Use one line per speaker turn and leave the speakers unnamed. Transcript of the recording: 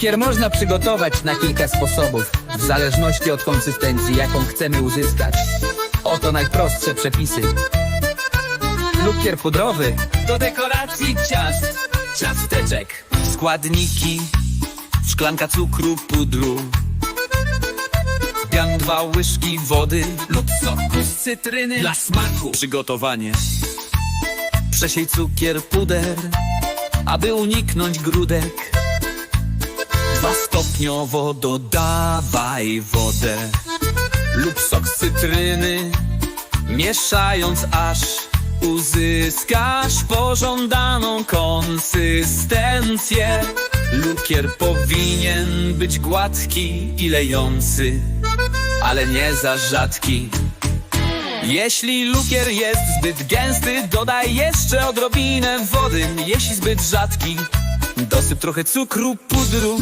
Cukier można przygotować na kilka sposobów, w zależności od konsystencji, jaką chcemy uzyskać. Oto najprostsze przepisy. Lukier pudrowy do dekoracji ciast, ciasteczek. Składniki, szklanka cukru, pudru. Pian dwa łyżki wody lub soku z cytryny dla smaku. Przygotowanie. Przesiej cukier, puder, aby uniknąć grudek. Dwa stopniowo dodawaj wodę lub sok z cytryny, mieszając aż uzyskasz pożądaną konsystencję. Lukier powinien być gładki i lejący, ale nie za rzadki. Jeśli lukier jest zbyt gęsty, dodaj jeszcze odrobinę wody. Jeśli zbyt rzadki, dosyp trochę cukru, pudru